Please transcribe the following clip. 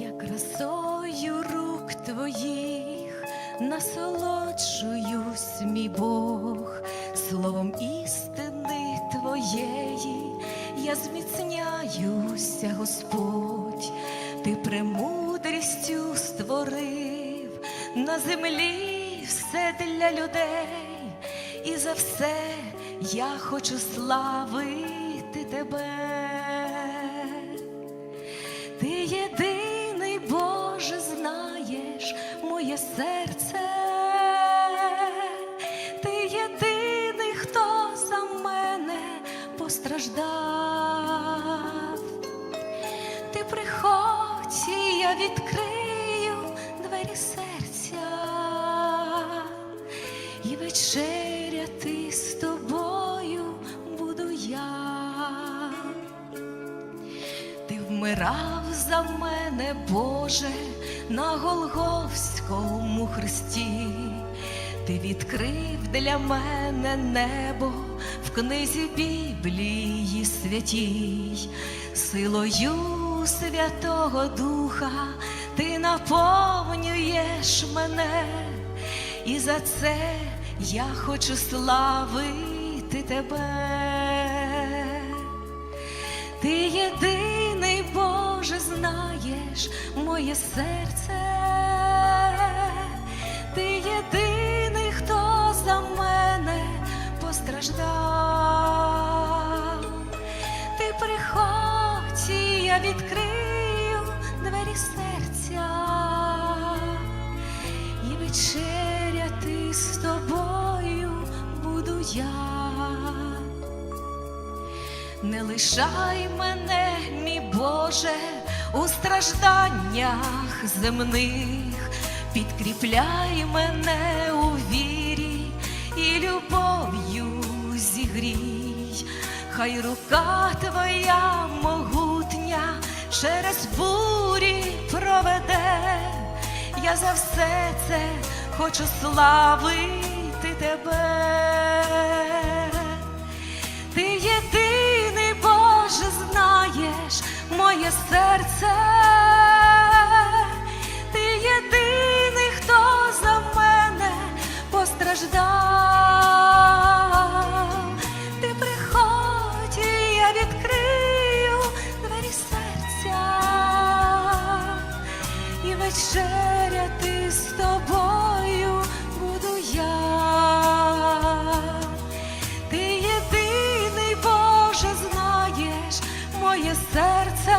Я красою рук твоїх насолоджуюсь, мій Бог, словом істини твоєї я зміцняюся, Господь, ти премудрістю створив на землі все для людей, і за все я хочу славити тебе. Ти єдиний Боже знаєш моє серце, ти єдиний, хто за мене постраждав. Ти приходь, і я відкрию двері серця. І вечеряти з тобою вмирав за мене, Боже, на Голговському хресті. Ти відкрив для мене небо в книзі Біблії святій, силою Святого Духа ти наповнюєш мене, і за це я хочу славити тебе. Ти єдиний знаєш моє серце, ти єдиний, хто за мене постраждав. Ти приходь, я відкрию двері серця і вечеряти з тобою буду я. Не лишай мене, мій Боже, у стражданнях земних, підкріпляй мене у вірі і любов'ю зігрій, хай рука твоя могутня через бурі проведе, я за все це хочу славити тебе. Серце, ти єдиний, хто за мене постраждав. Ти приходь, і я відкрию двері серця і вечеряти з тобою буду я. Ти єдиний, Боже, знаєш моє серце,